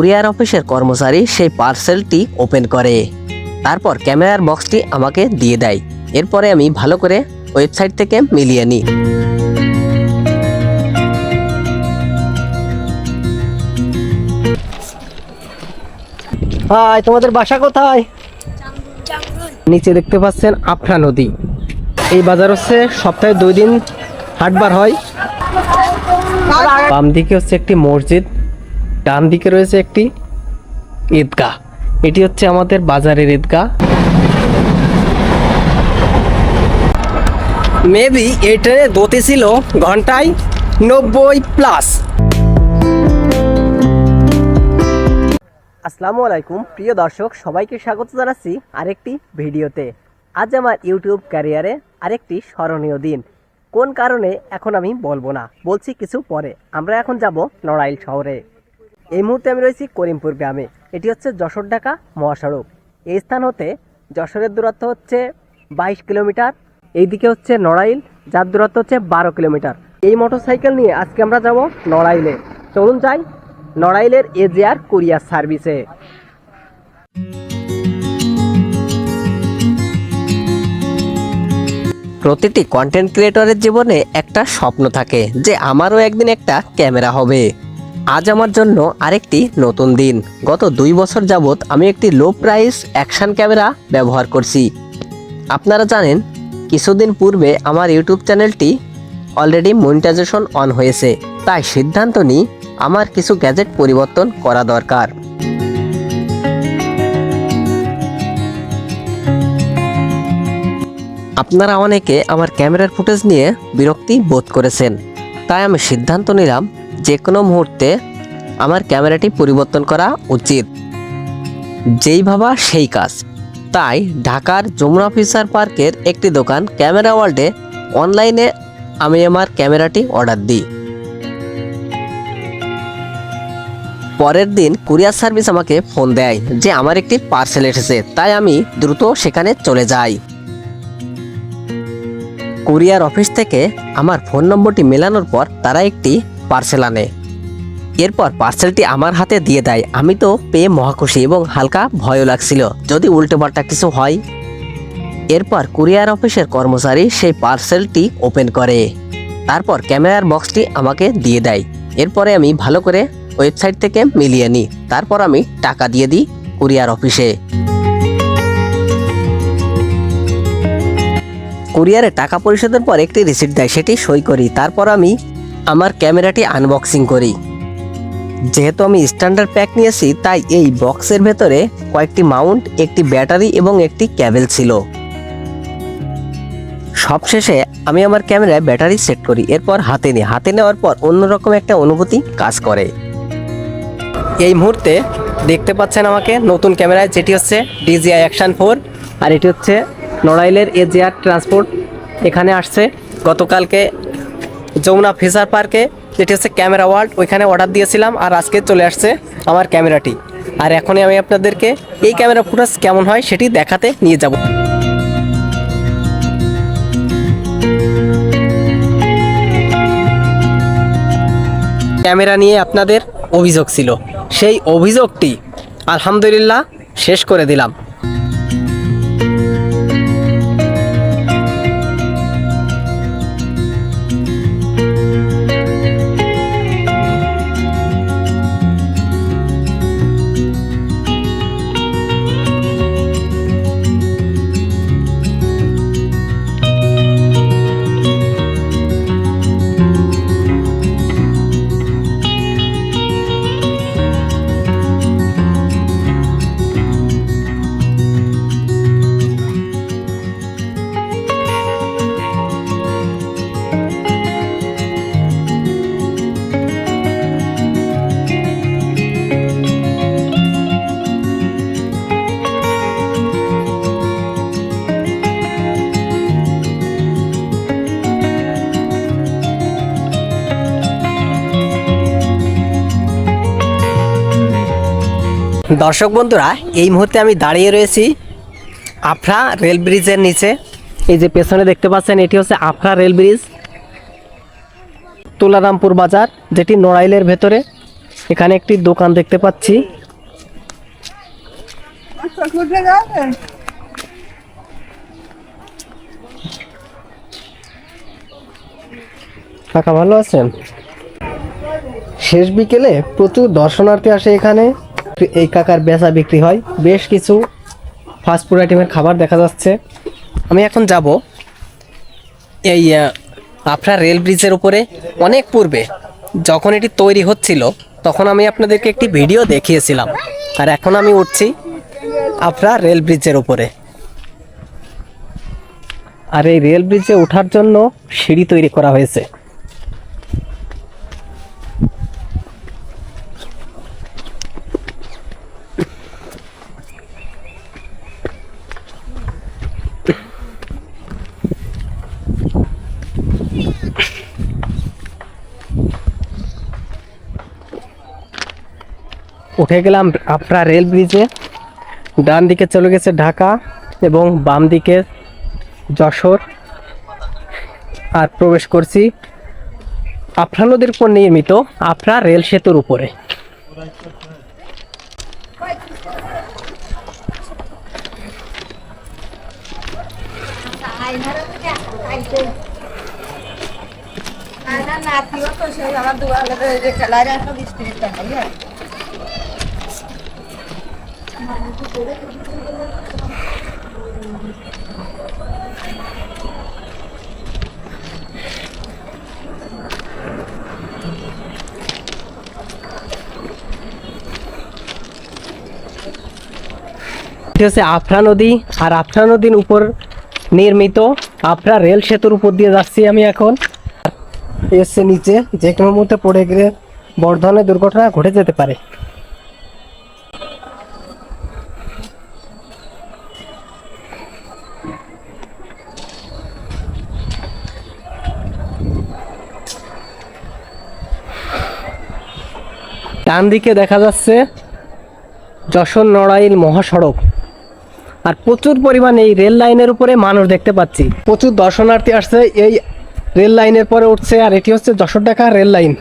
Courier অফিসের কর্মচারী সেই পার্সেলটি ওপেন করে। তারপর ক্যামেরার বক্সটি আমাকে দিয়ে দেয়। এরপরে আমি ভালো করে ওয়েবসাইট থেকে মিলিয়ে নিই। হাই তোমাদের বাসা কোথায়? নিচে দেখতে পাচ্ছেন আফরা নদী। এই বাজার হচ্ছে সপ্তাহে দুই দিন হাটবার হয়। বাম দিকে হচ্ছে একটি মসজিদ। ডান দিকে রয়েছে একটি ঈদগাহ। এটি হচ্ছে আমাদের বাজারের ঈদগাহ। মেবি এই ট্রেনে গতি ছিল ঘন্টায় নব্বই প্লাস আসসালামু আলাইকুম প্রিয় দর্শক সবাইকে স্বাগত জানাচ্ছি আরেকটি ভিডিওতে। আজ আমার ইউটিউব ক্যারিয়ারে আরেকটি স্মরণীয় দিন। কোন কারণে এখন আমি বলব না বলছি কিছু পরে। আমরা এখন যাব নড়াইল শহরে। এই মুহূর্তে আমি রয়েছি করিমপুর গ্রামে। এটি হচ্ছে যশোর ঢাকা মহাসড়ক। এই স্থান হতে যশোরের দূরত্ব হচ্ছে বাইশ কিলোমিটার, এইদিকে হচ্ছে নড়াইল, যার দূরত্ব হচ্ছে বারো কিলোমিটার। এই মোটরসাইকেল নিয়ে আজকে আমরা যাব নড়াইলে। চলুন যাই নড়াইলের এজিআর কুরিয়ার সার্ভিসে। প্রতিটি কন্টেন্ট ক্রিয়েটরের জীবনে একটা স্বপ্ন থাকে যে আমারও একদিন একটা ক্যামেরা হবে। আজ আমার জন্য আরেকটি নতুন দিন। গত দুই বছর যাবৎ আমি একটি লো প্রাইস অ্যাকশন ক্যামেরা ব্যবহার করছি। আপনারা জানেন, কিছুদিন পূর্বে আমার ইউটিউব চ্যানেলটি অলরেডি মনিটাইজেশন অন হয়েছে। তাই সিদ্ধান্ত নিই, আমার কিছু গ্যাজেট পরিবর্তন করা দরকার। আপনারা অনেকে আমার ক্যামেরার ফুটেজ নিয়ে বিরক্তি বোধ করেছেন। তাই আমি সিদ্ধান্ত নিলাম যে কোনো মুহূর্তে আমার ক্যামেরাটি পরিবর্তন করা উচিত। যেই ভাবা সেই কাজ। তাই ঢাকার যমুনা ফিচার পার্কের একটি দোকান ক্যামেরা ওয়ার্ল্ডে অনলাইনে আমি আমার ক্যামেরাটি অর্ডার দিই। পরের দিন কুরিয়ার সার্ভিস আমাকে ফোন দেয় যে আমার একটি পার্সেল এসেছে, তাই আমি দ্রুত সেখানে চলে যাই। কুরিয়ার অফিস থেকে আমার ফোন নম্বরটি মেলানোর পর তারা একটি পার্সেল আনে এরপর পার্সেলটি আমার হাতে দিয়ে দেয়। আমি তো পেয়ে মহাখুশি এবং হালকা ভয়ও লাগছিল, যদি উল্টোপাল্টা কিছু হয়। এরপর কুরিয়ার অফিসের কর্মচারী সেই পার্সেলটি ওপেন করে। তারপর ক্যামেরার বক্সটি আমাকে দিয়ে দেয়। এরপরে আমি ভালো করে ওয়েবসাইট থেকে মিলিয়ে নিই। তারপর আমি টাকা দিয়ে দিই কুরিয়ার অফিসে। কুরিয়ারে টাকা পরিশোধের পর একটি রিসিপ্ট দেয়, সেটি সই করি। তারপর আমি আমার ক্যামেরাটি আনবক্সিং করি। যেহেতু আমি স্ট্যান্ডার্ড প্যাক নিয়েছি, তাই এই বক্সের ভেতরে কয়েকটি মাউন্ট একটি ব্যাটারি এবং একটি ক্যাবেল ছিল। সবশেষে আমি আমার ক্যামেরায় ব্যাটারি সেট করি, এরপর হাতে নিই। হাতে নেওয়ার পর অন্যরকম একটা অনুভূতি কাজ করে। এই মুহূর্তে দেখতে পাচ্ছেন আমাকে নতুন ক্যামেরায়, যেটি হচ্ছে ডিজিআই অ্যাকশন ফোর আর এটি হচ্ছে নড়াইলের এজিআর ট্রান্সপোর্ট এখানে আসছে। গতকালকে যমুনা ফিচার পার্কে। যেটি হচ্ছে ক্যামেরা ওয়ার্ল্ড, ওইখানে অর্ডার দিয়েছিলাম আর আজকে চলে আসছে আমার ক্যামেরাটি। আর এখনই আমি আপনাদেরকে এই ক্যামেরা ফুটেজ কেমন হয় সেটি দেখাতে নিয়ে যাব। ক্যামেরা নিয়ে আপনাদের অভিযোগ ছিল। সেই অভিযোগটি আলহামদুলিল্লাহ শেষ করে দিলাম। দর্শক বন্ধুরা, এই মুহূর্তে আমি দাঁড়িয়ে রয়েছি আফরা রেল ব্রিজের নিচে। এই যে পেছনে দেখতে পাচ্ছেন, এটি হচ্ছে আফরা রেল ব্রিজ। তুলারামপুর বাজার, যেটি নড়াইলের ভেতরে। এখানে একটি দোকান দেখতে পাচ্ছি। কাকা, ভালো আছেন? শেষ বিকেলে প্রচুর দর্শনার্থী আসে এখানে। এই কাকার বেচা বিক্রি হয়। বেশ কিছু ফাস্টফুড আইটেমের খাবার দেখা যাচ্ছে। আমি এখন যাব এই আপনার রেল ব্রিজের উপরে। অনেক পূর্বে যখন এটি তৈরি হচ্ছিল, তখন আমি আপনাদেরকে একটি ভিডিও দেখিয়েছিলাম। আর এখন আমি উঠছি আপনার রেল ব্রিজের উপরে। আর এই রেল ব্রিজে ওঠার জন্য সিঁড়ি তৈরি করা হয়েছে। উঠে গেলাম আপনার রেল ব্রিজে। ডান দিকে চলে গেছে ঢাকা এবং বাম দিকে যশোর। আর প্রবেশ করছি আফরা নদীর উপর নির্মিত আফরা রেল সেতুর উপরে। হচ্ছে আফরা নদী, আর আফরা নদীর উপর নির্মিত আফরা রেল সেতুর উপর দিয়ে যাচ্ছি আমি এখন। হচ্ছে নিচে যে কোনো মুহূর্তে পড়ে গেলে বড় ধরনের দুর্ঘটনা ঘটে যেতে পারে। ডান দিকে দেখা যাচ্ছে যশোর নড়াইল মহাসড়ক। আর প্রচুর পরিমাণে এই রেল লাইনের উপরে মানুষ দেখতে পাচ্ছি। প্রচুর দর্শনার্থী আসছে এই রেল লাইনের পরে উঠছে, আর এটি হচ্ছে Jessore Dhaka rail line.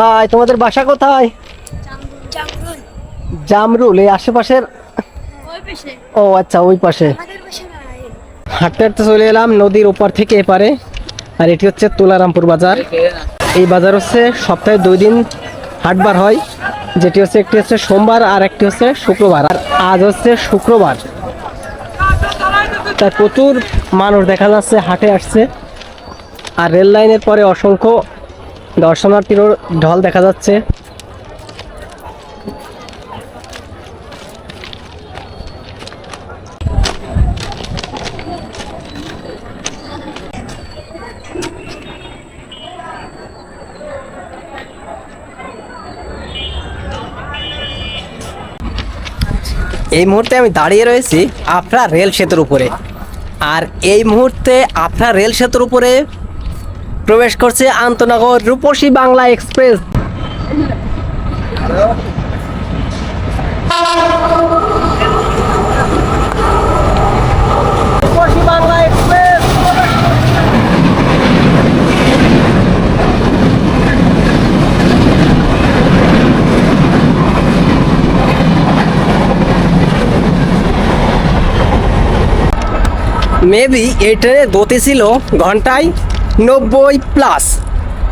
Hi তোমাদের বাসা কোথায়? জামরুল। এই আশেপাশের? ও আচ্ছা ওই পাশে। হাঁটতে হাঁটতে চলে এলাম নদীর ওপার থেকে এপারে আর এটি হচ্ছে তুলারামপুর বাজার। এই বাজার হচ্ছে সপ্তাহে দুই দিন হাটবার হয় যেটি হচ্ছে একটি হচ্ছে সোমবার আর একটি হচ্ছে শুক্রবার। আর আজ হচ্ছে শুক্রবার। তাই প্রচুর মানুষ দেখা যাচ্ছে হাটে আসছে। আর রেল লাইনের পরে অসংখ্য দর্শনার্থীরও ঢল দেখা যাচ্ছে। এই মুহূর্তে আমি দাঁড়িয়ে রয়েছি আফরা রেল সেতুর উপরে। আর এই মুহূর্তে আফরা রেল সেতুর উপরে প্রবেশ করছে আন্তনগর রূপসী বাংলা এক্সপ্রেস। মেবি এই ট্রেনের গতি ছিল ঘন্টায় নব্বই প্লাস।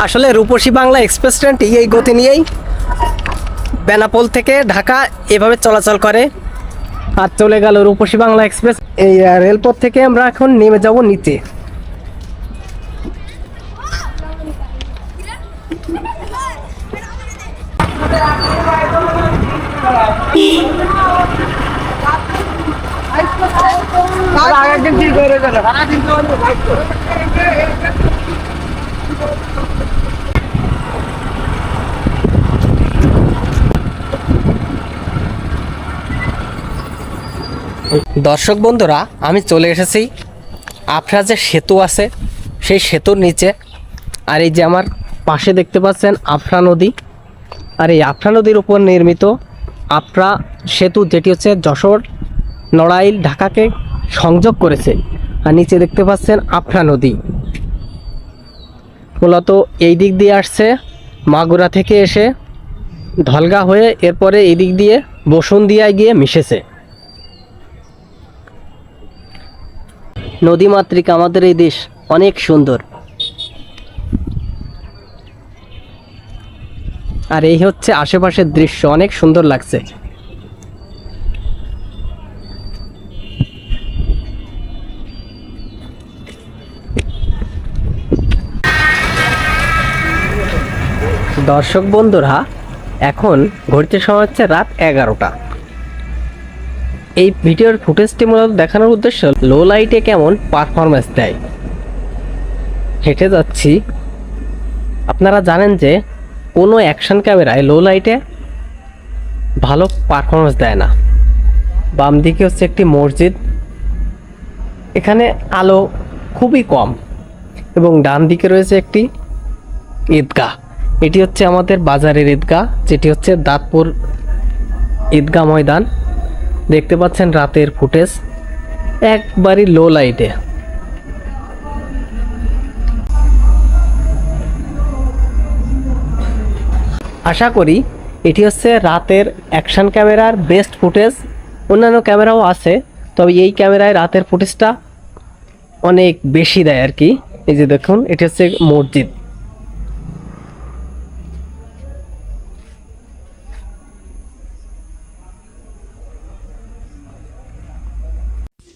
আসলে রূপসী বাংলা এক্সপ্রেস ট্রেনটি এই গতি নিয়েই বেনাপোল থেকে ঢাকা এভাবে চলাচল করে। আর চলে গেল রূপসী বাংলা এক্সপ্রেস। এই রেলপথ থেকে আমরা এখন নেমে যাব নিচে। দর্শক বন্ধুরা, আমি চলে এসেছি। আফরা যে সেতু আছে। সেই সেতুর নিচে। আর এই যে আমার পাশে দেখতে পাচ্ছেন আফরা নদী। আর এই আফরা নদীর উপর নির্মিত আফরা সেতু, যেটি হচ্ছে যশোর, নড়াইল, ঢাকাকে সংযোগ করেছে। আর নিচে দেখতে পাচ্ছেন আফরা নদী। মূলত এই দিক দিয়ে আসছে, মাগুরা থেকে এসে ধলগা হয়ে এরপরে এই দিক দিয়ে বসুন্দিয়ায় গিয়ে মিশেছে। নদীমাতৃক আমাদের এই দেশ অনেক সুন্দর। আর এই হচ্ছে আশেপাশের দৃশ্য, অনেক সুন্দর লাগছে। দর্শক বন্ধুরা, এখন ঘড়িতে সময় হচ্ছে রাত এগারোটা। এই ভিডিওর ফুটেজটি মূলত দেখানোর উদ্দেশ্য লো লাইটে কেমন পারফরমেন্স দেয়। হেঁটে যাচ্ছি। আপনারা জানেন যে, কোনো অ্যাকশন ক্যামেরায় লো লাইটে ভালো পারফরমেন্স দেয় না। বাম দিকে হচ্ছে একটি মসজিদ। এখানে আলো খুবই কম এবং ডান দিকে রয়েছে একটি ঈদগাহ। এটি হচ্ছে আমাদের বাজারের ঈদগাহ, যেটি হচ্ছে দাঁতপুর ঈদগাহ ময়দান। দেখতে পাচ্ছেন রাতের ফুটেজ। একবারই লো লাইটে। আশা করি এটি হচ্ছে রাতের অ্যাকশন ক্যামেরার বেস্ট ফুটেজ। অন্যান্য ক্যামেরাও আছে, তবে এই ক্যামেরায় রাতের ফুটেজটা অনেক বেশি দেয় আর কি। এই যে দেখুন, এটি হচ্ছে মসজিদ।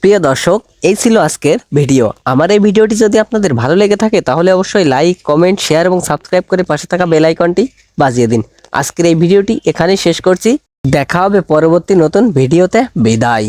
প্রিয় দর্শক, এই ছিল আজকের ভিডিও। আমার এই ভিডিওটি যদি আপনাদের ভালো লেগে থাকে, তাহলে অবশ্যই লাইক কমেন্ট শেয়ার এবং সাবস্ক্রাইব করে পাশে থাকা বেল আইকনটি বাজিয়ে দিন। আজকের এই ভিডিওটি এখানেই শেষ করছি। দেখা হবে পরবর্তী নতুন ভিডিওতে। বিদায়।